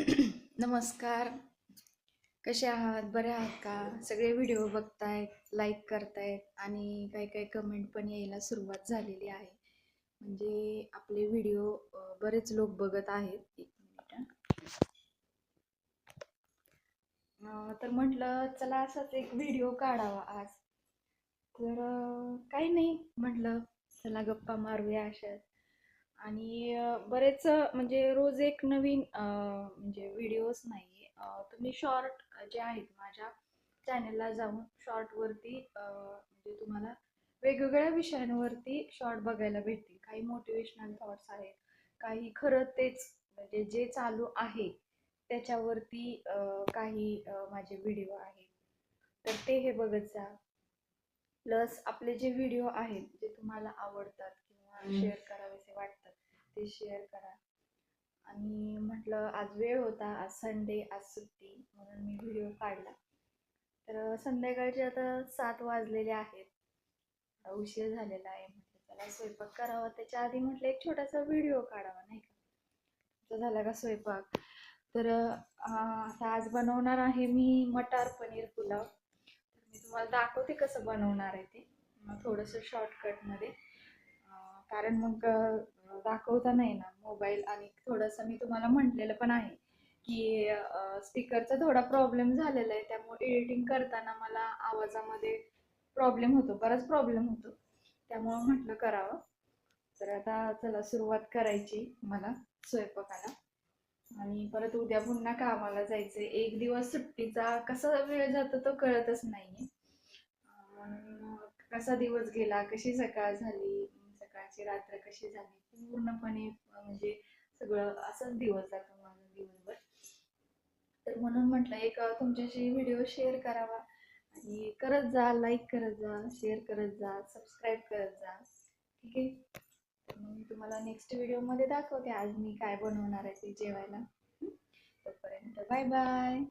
नमस्कार. कसे आहात? बरे आहात का? सगळे व्हिडिओ बघतायत लाईक करतायत आणि काही काही कमेंट पण यायला सुरुवात झालेली आहे. म्हणजे आपले व्हिडिओ बरेच लोक बघत आहेत. एक मिनिट तर म्हटलं चला असाच एक व्हिडिओ काढावा आज. तर काही नाही म्हटलं चला गप्पा मारूया अशाच आणि बरेच म्हणजे रोज एक नवीन म्हणजे व्हिडिओज नाही. तुम्ही शॉर्ट जे आहेत माझ्या चॅनलला जाऊन शॉर्टवरती म्हणजे तुम्हाला वेगवेगळ्या विषयांवरती शॉर्ट बघायला भेटतील. काही मोटिवेशनल थॉट्स आहेत काही खरं तेच म्हणजे जे चालू आहे त्याच्यावरती काही माझे व्हिडिओ आहेत. तर ते हे बघत जा. प्लस आपले जे व्हिडिओ आहेत जे तुम्हाला आवडतात शेअर करावेसे वाटतात. ते शेअर करा. आणि म्हटलं आज वेळ होता आज संडे आज सुट्टी म्हणून मी व्हिडिओ काढला. तर संध्याकाळचे आता सात वाजलेले आहेत. उशीर झालेला आहे. म्हटलं त्याला स्वयंपाक करावा. त्याच्या आधी म्हटलं एक छोटासा व्हिडिओ काढावा नाही का? तो झाला का स्वयंपाक? तर आता आज बनवणार आहे मी मटार पनीर पुलाव. तर मी तुम्हाला दाखवते कसं बनवणार आहे ते. थोडंसं शॉर्टकटमध्ये कारण मग दाखवता नाही ना मोबाईल. आणि थोडंसं मी तुम्हाला म्हटलेलं पण आहे की स्पीकरचा थोडा प्रॉब्लेम झालेला आहे. त्यामुळे एडिटिंग करताना मला आवाजामध्ये प्रॉब्लेम होतो. बराच प्रॉब्लेम होतो. त्यामुळं म्हटलं करावं. तर आता चला सुरुवात करायची मला स्वयंपाकाला. आणि परत उद्या पुन्हा कामाला जायचंय. एक दिवस सुट्टीचा कसा वेळ जातो तो कळतच नाही कसा दिवस गेला? कशी सकाळ झाली? सकाळची रात्र कशी झाली? पूर्णपणे म्हणजे सगळं असंच दिवस जातो माझा दिवसभर. तर म्हणून म्हटलं एक तुमच्याशी व्हिडिओ शेअर करावा. आणि करत जा लाईक करत जा शेअर करत जा सबस्क्राईब करत जा. ठीक आहे? तर मग मी तुम्हाला नेक्स्ट व्हिडिओमध्ये दाखवते आज मी काय बनवणार आहे ते जेवायला. तोपर्यंत बाय बाय